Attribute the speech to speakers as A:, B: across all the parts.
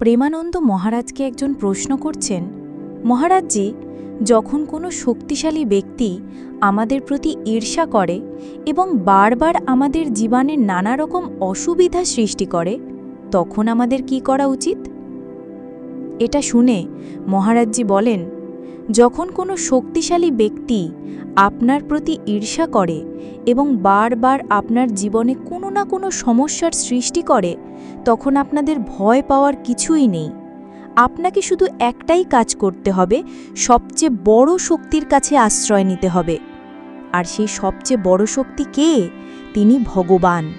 A: প্রেমানন্দ মহারাজকে একজন প্রশ্ন করছেন, মহারাজজি, যখন কোনো শক্তিশালী ব্যক্তি আমাদের প্রতি ঈর্ষা করে এবং বারবার আমাদের জীবনে নানা রকম অসুবিধা সৃষ্টি করে, তখন আমাদের কি করা উচিত? এটা শুনে মহারাজজি বলেন যখন কোনো শক্তিশালী ব্যক্তি আপনার প্রতি ঈর্ষা করে এবং বারবার আপনার জীবনে কোনো না কোনো সমস্যার সৃষ্টি করে, তখন আপনাদের ভয় পাওয়ার কিছুই নেই। আপনাকে শুধু একটাই কাজ করতে হবে, সবচেয়ে বড় শক্তির কাছে আশ্রয় নিতে হবে। আর সেই সবচেয়ে বড় শক্তি কে? তিনি ভগবান।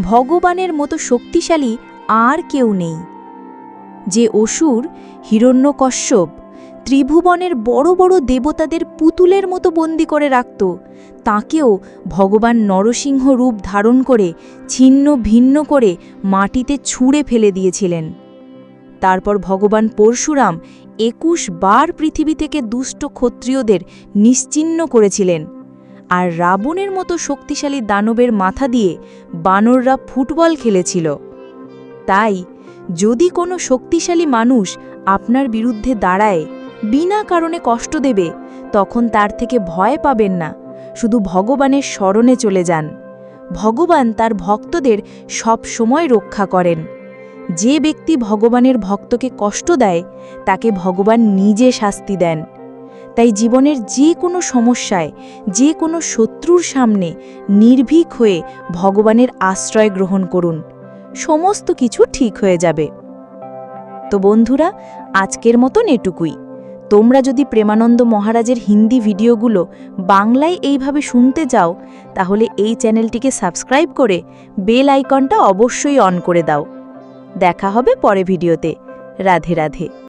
A: ভগবানের মতো শক্তিশালী আর কেউ নেই। যে অসুর হিরণ্যকশ্যপ ত্রিভুবনের বড় বড় দেবতাদের পুতুলের মতো বন্দি করে রাখত। তাকেও ভগবান নরসিংহ রূপ ধারণ করে ছিন্ন ভিন্ন করে মাটিতে ছুঁড়ে ফেলে দিয়েছিলেন। তারপর ভগবান পরশুরাম একুশ বার পৃথিবী থেকে দুষ্ট ক্ষত্রিয়দের নিশ্চিহ্ন করেছিলেন আর রাবণের মতো শক্তিশালী দানবের মাথা দিয়ে বানররা ফুটবল খেলেছিল। তাই যদি কোনো শক্তিশালী মানুষ আপনার বিরুদ্ধে দাঁড়ায় বিনা কারণে কষ্ট দেবে, তখন তার থেকে ভয় পাবেন না, শুধু ভগবানের স্মরণে চলে যান। ভগবান তার ভক্তদের সব সময় রক্ষা করেন। যে ব্যক্তি ভগবানের ভক্তকে কষ্ট দেয়, তাকে ভগবান নিজে শাস্তি দেন। তাই জীবনের যে কোনো সমস্যায়, যে কোনো শত্রুর সামনে নির্ভীক হয়ে ভগবানের আশ্রয় গ্রহণ করুন। সমস্ত কিছু ঠিক হয়ে যাবে। তো বন্ধুরা, আজকের মতন এটুকুই। তোমরা যদি প্রেমানন্দ মহারাজের হিন্দি ভিডিওগুলো বাংলায় এইভাবে শুনতে যাও তাহলে এই চ্যানেলটিকে সাবস্ক্রাইব করে বেল আইকনটা অবশ্যই অন করে দাও। দেখা হবে পরে ভিডিওতে। রাধে রাধে।